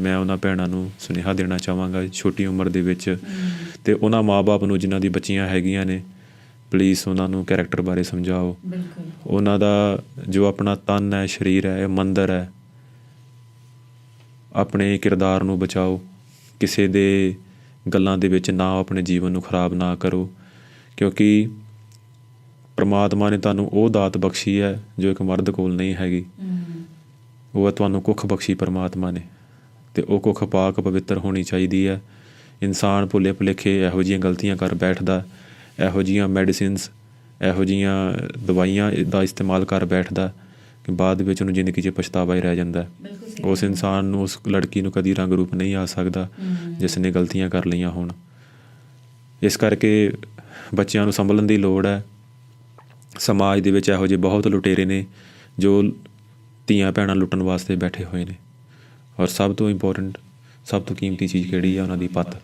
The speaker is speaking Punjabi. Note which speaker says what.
Speaker 1: ਮੈਂ ਉਹਨਾਂ ਭੈਣਾਂ ਨੂੰ ਸੁਨੇਹਾ ਦੇਣਾ ਚਾਹਾਂਗਾ ਛੋਟੀ ਉਮਰ ਦੇ ਵਿੱਚ। ਤੇ ਉਹਨਾਂ ਮਾਪੇ ਨੂੰ ਜਿਨ੍ਹਾਂ ਦੀ ਬੱਚੀਆਂ ਹੈਗੀਆਂ ਨੇ ਪਲੀਜ਼ ਉਹਨਾਂ ਨੂੰ ਕੈਰੈਕਟਰ ਬਾਰੇ ਸਮਝਾਓ।
Speaker 2: ਬਿਲਕੁਲ।
Speaker 1: ਉਹਨਾਂ ਦਾ ਜੋ ਆਪਣਾ ਤਨ ਹੈ ਸਰੀਰ ਹੈ ਇਹ ਮੰਦਰ ਹੈ ਆਪਣੇ ਕਿਰਦਾਰ ਨੂੰ ਬਚਾਓ। ਕਿਸੇ ਦੇ ਗੱਲਾਂ ਦੇ ਵਿੱਚ ਨਾ ਆਪਣੇ ਜੀਵਨ ਨੂੰ ਖਰਾਬ ਨਾ ਕਰੋ। ਕਿਉਂਕਿ ਪ੍ਰਮਾਤਮਾ ਨੇ ਤੁਹਾਨੂੰ ਉਹ ਦਾਤ ਬਖਸ਼ੀ ਹੈ ਜੋ ਇੱਕ ਮਰਦ ਕੋਲ ਨਹੀਂ ਹੈਗੀ। ਉਹ ਤੁਹਾਨੂੰ ਕੁੱਖ ਬਖਸ਼ੀ ਪਰਮਾਤਮਾ ਨੇ। ਤੇ ਉਹ ਕੁੱਖ ਪਾਕ ਪਵਿੱਤਰ ਹੋਣੀ ਚਾਹੀਦੀ ਹੈ। ਇਨਸਾਨ ਭੁੱਲੇ ਭੁਲੇਖੇ ਇਹੋ ਜਿਹੀਆਂ ਗਲਤੀਆਂ ਕਰ ਬੈਠਦਾ ਇਹੋ ਜਿਹੀਆਂ ਮੈਡੀਸਿਨਸ ਇਹੋ ਜਿਹੀਆਂ ਦਵਾਈਆਂ ਦਾ ਇਸਤੇਮਾਲ ਕਰ ਬੈਠਦਾ ਕਿ ਬਾਅਦ ਵਿੱਚ ਉਹਨੂੰ ਜ਼ਿੰਦਗੀ 'ਚ ਪਛਤਾਵਾ ਹੀ ਰਹਿ ਜਾਂਦਾ। ਉਸ ਇਨਸਾਨ ਨੂੰ ਉਸ ਲੜਕੀ ਨੂੰ ਕਦੀ ਰੰਗ ਰੂਪ ਨਹੀਂ ਆ ਸਕਦਾ ਜਿਸ ਨੇ ਗਲਤੀਆਂ ਕਰ ਲਈਆਂ ਹੋਣ। ਇਸ ਕਰਕੇ ਬੱਚਿਆਂ ਨੂੰ ਸੰਭਲਣ ਦੀ ਲੋੜ ਹੈ। ਸਮਾਜ ਦੇ ਵਿੱਚ ਇਹੋ ਜਿਹੇ ਬਹੁਤ ਲੁਟੇਰੇ ਨੇ ਜੋ ਧੀਆਂ ਭੈਣਾਂ ਲੁੱਟਣ ਵਾਸਤੇ ਬੈਠੇ ਹੋਏ ਨੇ। ਔਰ ਸਭ ਤੋਂ ਇੰਪੋਰਟੈਂਟ ਸਭ ਤੋਂ ਕੀਮਤੀ ਚੀਜ਼ ਕਿਹੜੀ ਆ? ਉਹਨਾਂ ਦੀ ਪੱਤ।